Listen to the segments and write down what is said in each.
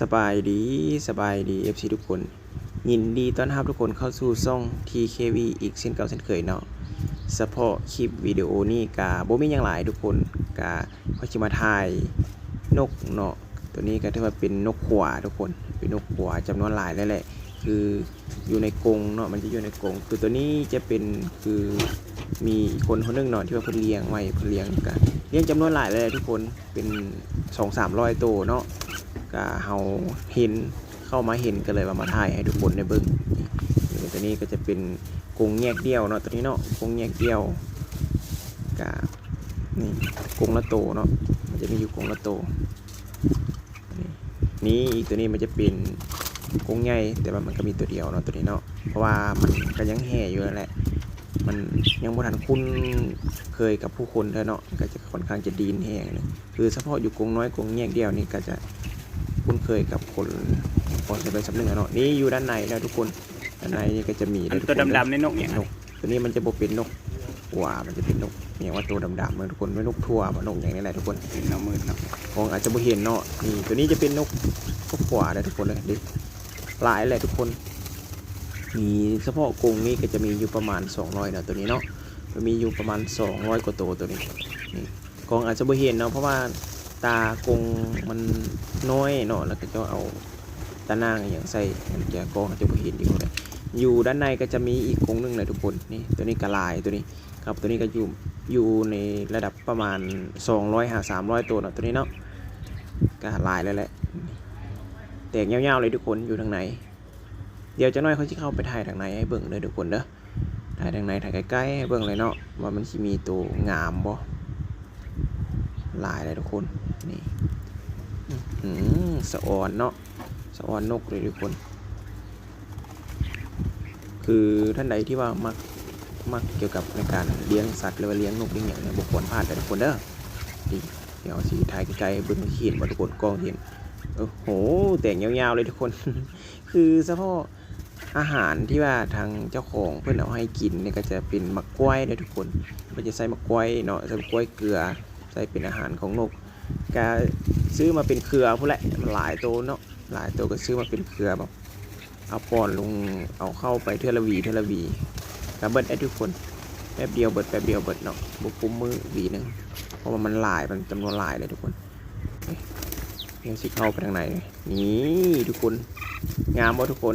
สบายดีสบายดี FC ทุกคน ยินดีต้อนรับทุกคนเข้าสู่ช่อง TKV อีกเช่นเก่าเช่นเคยเนาะเฉพาะคลิปวิดีโอนี้กาบ่มีหยังหลายทุกคนกาเขาสิมาถ่ายนกเนาะตัวนี้ก็ถือว่าเป็นนกขวาทุกคนเป็นนกขวาจำนวนหลายแล้วแหละ คืออยู่ในกรงเนาะมันจะอยู่ในกรงคือตัวนี้จะเป็นคือมีคนคนหนึงเนาะที่ว่าเพิ่นเลี้ยงไว้เพิ่นเลี้ยงกัน เลี้ยงจำนวนหลายเลยทุกคนเป็น2 300ตัวเนาะก็เฮาเห็นเข้ามาเห็นก็เลยว่ามาถ่ายให้ทุกคนได้เบิ่งนี่ตัวนี้ก็จะเป็นกงแยกเดี่ยวเนาะตัวนี้เนาะกงแยกเดี่ยวกับนี่กงละโตเนาะมันจะมีอยู่กงละโตนี่อีกตัวนี้มันจะเป็นกงใหญ่แต่ว่ามันก็มีตัวเดียวเนาะตัวนี้เนาะเพราะว่ามันก็ยังแห่อยู่นั่นแหละ มันยังบ่ทันคุ้นเคยกับผู้คนเท่าเนาะก็จะค่อนข้างจะดีนแห่งเลยคือเฉพาะอยู่กรงน้อยกรงแยกเดี่ยวนี่ก็จะคุ้นเคยกับคนพอจะไปสำนึกอะเนาะนี่อยู่ด้านในแล้วทุกคนด้านในนี่ก็จะมีอันทุกตัวคนดำๆในนกเนี่ยนกตัวนี้มันจะบเป็นนกหว่ามันจะเป็นนกอย่างว่าตัวดำๆเหมือนทุกคนไม่นกทั่วมันนกอย่างนี้แหละทุกคนเป็นเอามืดเนาะของอาจจะบ่เห็นเนาะนี่ตัวนี้จะเป็นนกนกหว่าเลยทุกคนเลยดิหลายแหละทุกคน มีเฉพาะกรงนี้ก็จะมีอยู่ประมาณ 200เนาะตัวนี้เนาะมีอยู่ประมาณ 200 กว่าตัวตัวนี้นี่กองอาจจะบ่เห็นเนาะเพราะว่าตากรงมันน้อยเนาะแล้วก็จะเอาตานางอย่างใส่มันจะกองอาจจะบ่เห็นอยู่เลยอยู่ด้านในก็จะมีอีกกรงหนึงเลยทุกคนนี่ตัวนี้กระลายตัวนี้ครับตัวนี้ก็อยู่อยู่ในระดับประมาณ 200หา300 ตัวเนาะตัวนี้เนาะก็ลายแล้วแหละแตกยาวๆเลยทุกคนอยู่ทางไหน เดี๋ยวจะน้อยเขาจะเข้าไปถ่ายทางไหนให้เบิ่งเลยทุกคนเด้อถ่ายทางไหนถ่ายใกล้ๆให้เบิ่งเลยเนาะว่ามันสิมีตัวงามบ่ลายเลยทุกคนนี่อื้อหือสะออนเนาะสะออนนกเลยทุกคน คือท่านใดที่ว่ามักมักเกี่ยวกับในการเลี้ยงสัตว์หรือว่าเลี้ยงนกเลี้ยงอย่างเนี่ยบุคคลพลาดแต่ทุกคนเด้อดีเดี๋ยวสีถ่ายไกลๆเบิ้งเห็นบ่ทุกคนกล้องเห็นโอ้โหแต่งยาวๆเลยทุกคน คือเฉพาะ อาหารที่ว่าทางเจ้าของเพื่อนเอาให้กินเนี่ยก็จะเป็นมะกล้วยเลยทุกคนมันจะใส่มะกล้วยเนาะใส่มะกล้วยเกลือ ใส่เป็นอาหารของนกก็ซื้อมาเป็นเครือพู้แหละมันหลายตัวเนาะหลายตัวก็ซื้อมาเป็นเครือแบบเอาปอนลงเอาเข้าไปเทละวีเทละวีกับเบิดไอ้ทุกคนแป๊บเดียวเบิดแป๊บเดียวเบิดเนาะบุปุ้มมือวีหนึ่งเพราะว่ามันหลายมันจำนวนหลายเลยทุกคนเพียสิเข้าไปทางไหนนี่ทุกคน งามบ่ทุกคน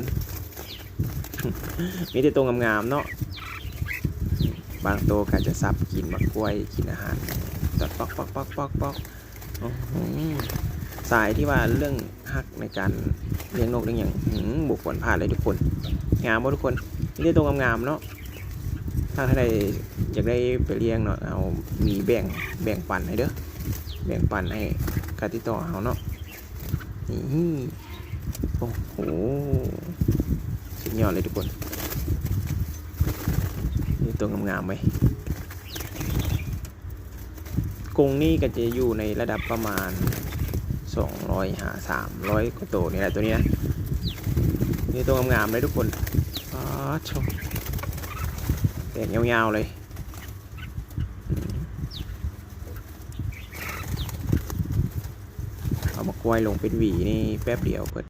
มีแต่ตัวงามๆเนาะบางตัวก็จะซับกินมะกล้วยกินอาหารตัดปอกปอกปอกปอกปอกสายที่ว่าเรื่องฮักในการเลี้ยงนกเลี้ยงอย่างบุกฝนผ่านเลยทุกคน งามบ่ทุกคนนี่ได้ตรงงามๆเนาะถ้าท่านใดอยากได้ไปเลี้ยงเนาะเอามีแบ่งแบ่งปันให้เด้อแบ่งปันให้การติดต่อเอาเนาะนี่ โอ้โหสุดยอดเลยทุกคนนี่ตัวงามๆไหมกรงนี่ก็จะอยู่ในระดับประมาณสองร้อยหาสามร้อยกว่าตัวนี่แหละตัวนี้นะนี่ตัวงามๆเลยทุกคนอ๋อชมแตกยาวๆเลยเอามากล้วยลงเป็นหวีนี่แป๊บเดียวเปิด